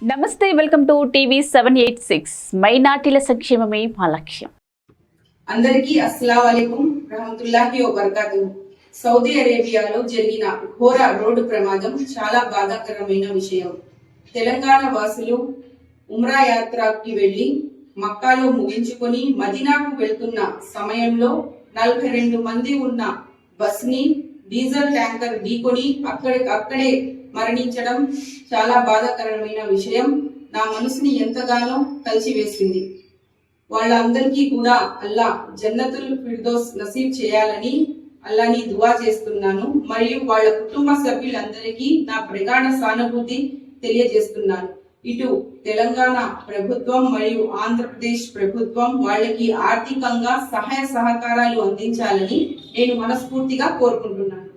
నమస్తే welcome to TV seven eight six. మైనార్టీల సంక్షేమమే మా లక్ష్యం. అందరికీ అస్సలం అలైకుం రహమతుల్లాహి వబర్కాతు సౌదీ అరేబియాలో జరిగిన ఘోర రోడ్డు ప్రమాదం చాలా బాధాకరమైన విషయం. తెలంగాణ వాసులు ఉమ్రా యాత్రకి వెళ్ళి మక్కాలో ముగించుకొని మదీనాకు వెళ్తున్న సమయంలో నలభై రెండు మంది ఉన్న బస్ని డీజిల్ ట్యాంకర్ ఢీకొని అక్కడి అక్కడే మరణించడం చాలా బాధాకరమైన విషయం. నా మనసుని ఎంతగానో కలిసివేసింది వాళ్ళందరికీ కూడా అల్లా జన్నతుల్ ఫిర్దోస్ నసీబ్ చేయాలని అల్లాని దువా చేస్తున్నాను. మరియు వాళ్ళ కుటుంబ సభ్యులందరికీ నా ప్రగాఢ సానుభూతి తెలియజేస్తున్నాను. ఇటు తెలంగాణ ప్రభుత్వం మరియు ఆంధ్రప్రదేశ్ ప్రభుత్వం వాళ్ళకి ఆర్థికంగా సహాయ సహకారాలు అందించాలని నేను మనస్ఫూర్తిగా కోరుకుంటున్నాను.